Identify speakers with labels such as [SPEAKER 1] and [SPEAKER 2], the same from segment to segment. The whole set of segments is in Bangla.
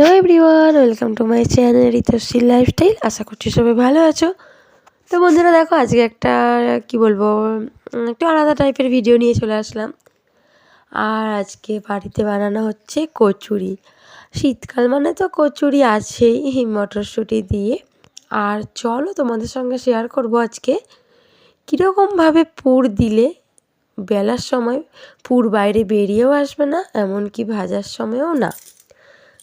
[SPEAKER 1] Hello everyone welcome to my channel Ritashree lifestyle আশা করছি সবাই ভালো আছো। তো বন্ধুরা, দেখো, আজকে একটা, কি বলব একটু আলাদা টাইপের ভিডিও নিয়ে চলে আসলাম। আর আজকে বাড়িতে বানানো হচ্ছে কচুরি। শীতকাল মানে তো কচুরি আছেই, মটরশুঁটি দিয়ে। আর চলো তোমাদের সঙ্গে শেয়ার করব আজকে কীরকমভাবে পুর দিলে বেলার সময় পুর বাইরে বেরিয়েও আসবে না, এমনকি ভাজার সময়ও না।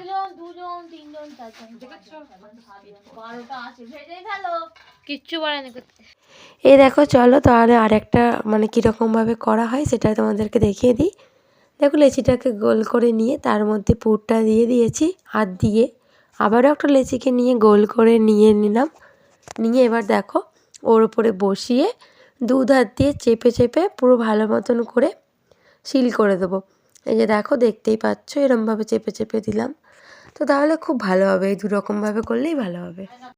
[SPEAKER 2] একজন দুজন তিনজন চারজন বারোটা আছে ভেজে ফেলো।
[SPEAKER 3] কিচ্ছু পারে করতে।
[SPEAKER 1] এই দেখো চলো তাহলে আরেকটা মানে কীরকমভাবে করা হয় সেটা তোমাদেরকে দেখিয়ে দিই। দেখো লেচিটাকে গোল করে নিয়ে তার মধ্যে পুরটা দিয়ে দিয়েছি হাত দিয়ে। আবারও একটা লেচিকে নিয়ে গোল করে নিয়ে নিলাম। নিয়ে এবার দেখো ওর উপরে বসিয়ে দুধ হাত দিয়ে চেপে চেপে পুরো ভালো মতন করে সিল করে দেবো। এই যে দেখো দেখতেই পাচ্ছ এরমভাবে চেপে চেপে দিলাম। তো তাহলে খুব ভালো হবে এই দু রকমভাবে করলেই ভালো হবে।